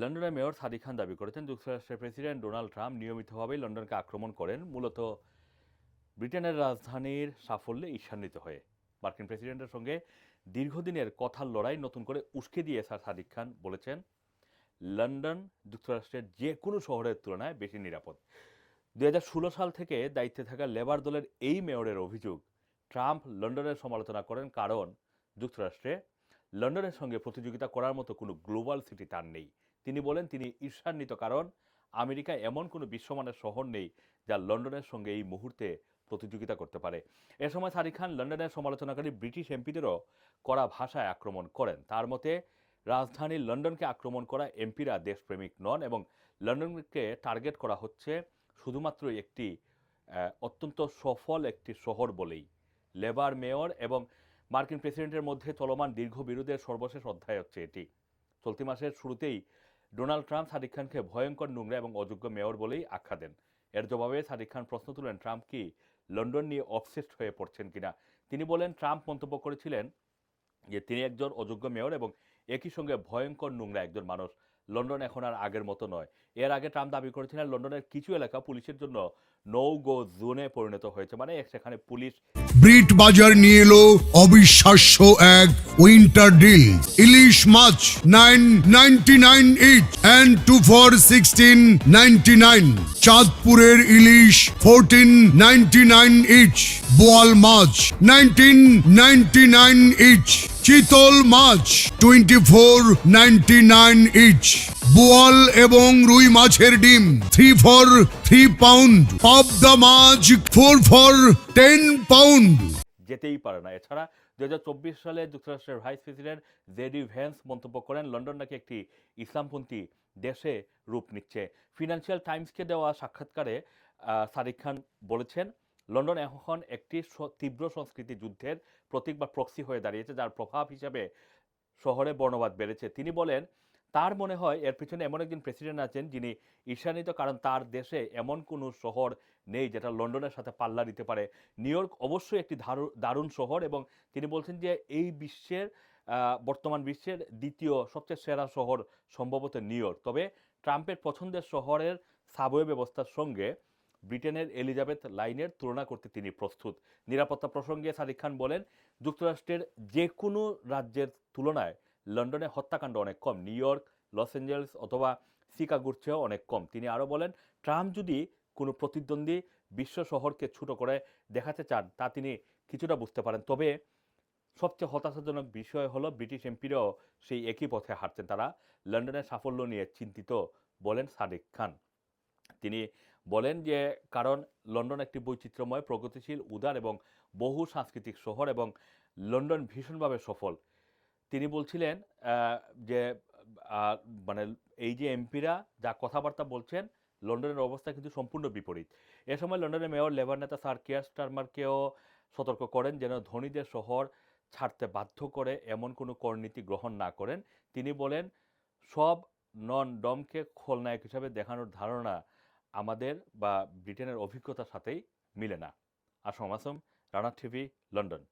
লন্ডনের মেয়র সাদিক খান দাবি করেছেন, যুক্তরাষ্ট্রের প্রেসিডেন্ট ডোনাল্ড ট্রাম্প নিয়মিতভাবেই লন্ডনকে আক্রমণ করেন, মূলত ব্রিটেনের রাজধানীর সাফল্যে ঈর্ষান্বিত হয়ে। মার্কিন প্রেসিডেন্টের সঙ্গে দীর্ঘদিনের কথার লড়াই নতুন করে উস্কে দিয়ে স্যার সাদিক খান বলেছেন, লন্ডন যুক্তরাষ্ট্রের যে কোনো শহরের তুলনায় বেশি নিরাপদ। দু ষোলো সাল থেকে দায়িত্বে থাকা লেবার দলের এই মেয়রের অভিযোগ ট্রাম্প লন্ডনের সমালোচনা করেন কারণ যুক্তরাষ্ট্রে লন্ডনের সঙ্গে প্রতিযোগিতা করার মতো কোনো গ্লোবাল সিটি তার নেই। তিনি বলেন, তিনি ঈর্ষান্বিত কারণ আমেরিকায় এমন কোনো বিশ্বমানের শহর নেই যা লন্ডনের সঙ্গে এই মুহূর্তে প্রতিযোগিতা করতে পারে। এ সময় সাদিক খান লন্ডনের সমালোচনাকারী ব্রিটিশ এমপিদেরও কড়া ভাষায় আক্রমণ করেন। তার মতে, রাজধানী লন্ডনকে আক্রমণ করা এমপিরা দেশপ্রেমিক নন এবং লন্ডনকে টার্গেট করা হচ্ছে শুধুমাত্র একটি অত্যন্ত সফল একটি শহর বলেই। লেবার মেয়র এবং মার্কিন প্রেসিডেন্টের মধ্যে চলমান দীর্ঘ বিরোধের সর্বশেষ অধ্যায় হচ্ছে এটি। চলতি মাসের শুরুতেই ডোনাল্ড ট্রাম্প সাদিক খানকে ভয়ঙ্কর নোংরা এবং অযোগ্য মেয়র বলেই আখ্যা দেন। এর জবাবে সাদিক খান প্রশ্ন তুলেন ট্রাম্প কি লন্ডন নিয়ে অবসেসড হয়ে পড়ছেন কিনা? তিনি বলেন, ট্রাম্প মন্তব্য করেছিলেন যে, তিনি একজন অযোগ্য মেয়র এবং একই সঙ্গে ভয়ঙ্কর নোংরা একজন মানুষ। লন্ডন এখন আর আগের মতো নয়। এর আগে ট্রাম্প দাবি করেছিলেন লন্ডনের কিছু এলাকা পুলিশের জন্য নো গো জোনে পরিণত হয়েছে মানে সেখানে পুলিশ ব্রিট বাজার নিয়ে এলো অবিশ্বাস্য এক উইন্টার ডিল ইলিশ মাছ nine ninety nine each and two for sixteen ninety nine চাঁদপুরের ইলিশ ফোরটিন নাইনটি নাইন ইচ বোয়াল মাছ নাইনটিন নাইনটি নাইন ইচ চিতল মাছ twenty four ninety nine each বোয়াল এবং রুই মাছের ডিম থ্রি ফর থ্রি পাউন্ড পাবদা মাছ ফোর ফর টেন পাউন্ড যেতেই পারে না। এছাড়া দু হাজার চব্বিশ সালে যুক্তরাষ্ট্রের ভাইস প্রেসিডেন্ট জেডি ভ্যান্স মন্তব্য করেন, লন্ডন নাকি একটি ইসলামপন্থী দেশে রূপ নিচ্ছে। ফিনান্সিয়াল টাইমসকে দেওয়া সাক্ষাৎকারে সাদিক খান বলেছেন লন্ডন এখন একটি তীব্র সংস্কৃতি যুদ্ধের প্রতীক বা প্রক্সি হয়ে দাঁড়িয়েছে, যার প্রভাব হিসাবে শহরে বর্ণবাদ বেড়েছে। তিনি বলেন, তার মনে হয় এর পিছনে এমন একজন প্রেসিডেন্ট আছেন যিনি ঈর্ষান্বিত, কারণ তার দেশে এমন কোনো শহর নেই যেটা লন্ডনের সাথে পাল্লা দিতে পারে। নিউ ইয়র্ক অবশ্যই একটি দারুণ শহর এবং তিনি বলছেন যে এই বিশ্বের বর্তমান বিশ্বের দ্বিতীয় সবচেয়ে সেরা শহর সম্ভবত নিউ ইয়র্ক। তবে ট্রাম্পের পছন্দের শহরের সাবওয়ে ব্যবস্থার সঙ্গে ব্রিটেনের এলিজাবেথ লাইনের তুলনা করতে তিনি প্রস্তুত। নিরাপত্তা প্রসঙ্গে সাদিক খান বলেন, যুক্তরাষ্ট্রের যে কোনো রাজ্যের তুলনায় লন্ডনে হত্যাকাণ্ড অনেক কম, নিউ ইয়র্ক, লস অ্যাঞ্জেলস অথবা শিকাগোর চেয়েও অনেক কম। তিনি আরও বলেন, ট্রাম্প যদি কোনো প্রতিদ্বন্দ্বী বিশ্ব শহরকে ছোট করে দেখাতে চান, তা তিনি কিছুটা বুঝতে পারেন। তবে সবচেয়ে হতাশাজনক বিষয় হলো, ব্রিটিশ এমপিরাও সেই একই পথে হাঁটছেন। তারা লন্ডনের সাফল্য নিয়ে চিন্তিত বলেন সাদিক খান। তিনি বলেন যে, কারণ লন্ডন একটি বৈচিত্র্যময়, প্রগতিশীল, উদার এবং বহু সাংস্কৃতিক শহর এবং লন্ডন ভীষণভাবে সফল। তিনি বলছিলেন যে মানে এই যে এমপিরা যা কথাবার্তা বলছেন, লন্ডনের অবস্থা কিন্তু সম্পূর্ণ বিপরীত। এ সময় লন্ডনের মেয়র, লেবার নেতা স্যার কিয়ার স্টারমারকেও সতর্ক করেন যেন ধনীদের শহর ছাড়তে বাধ্য করে এমন কোনো করনীতি গ্রহণ না করেন। তিনি বলেন, সব নন ডমকে খলনায়ক হিসাবে দেখানোর ধারণা আমাদের বা ব্রিটেনের অভিজ্ঞতার সাথেই মিলে না। Assam Assam Rana TV London.